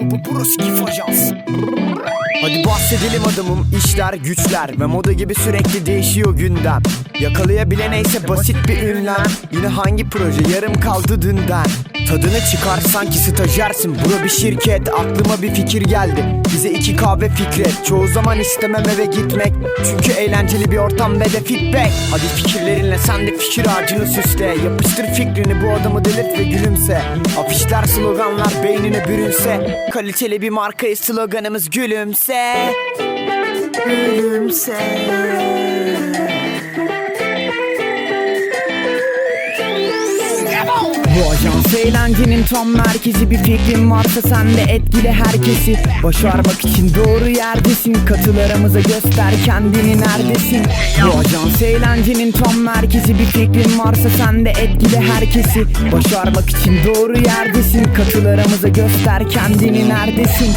Bu, bu burası Kif Ajans. Hadi bahsedelim adamım işler güçler Ve moda gibi sürekli değişiyor gündem. Yakalayabilen neyse basit bir ünlem. Yine hangi proje yarım kaldı dünden Tadını çıkar sanki stajyersin. Bura bir şirket aklıma bir fikir geldi. Bize iki kahve fikret. Çoğu zaman istemem eve gitmek. Çünkü eğlenceli bir ortam ve de feedback. Hadi fikirlerinle sen de fikir ağacını süsle. Yapıştır fikrini bu adamı delirt ve gülümse. Afişler sloganlar beynine bürünse. Kaliteli bir markayı sloganımız gülümse. Gülümse Bu ajans. Eğlencenin tam merkezi Bir fikrin varsa sen de etkile herkesi. Başarmak için doğru yerdesin Katıl aramıza göster kendini neredesin? Bu ajans eğlencenin tam merkezi Bir fikrin varsa sen de etkile herkesi. Başarmak için doğru yerdesin Katıl aramıza göster kendini neredesin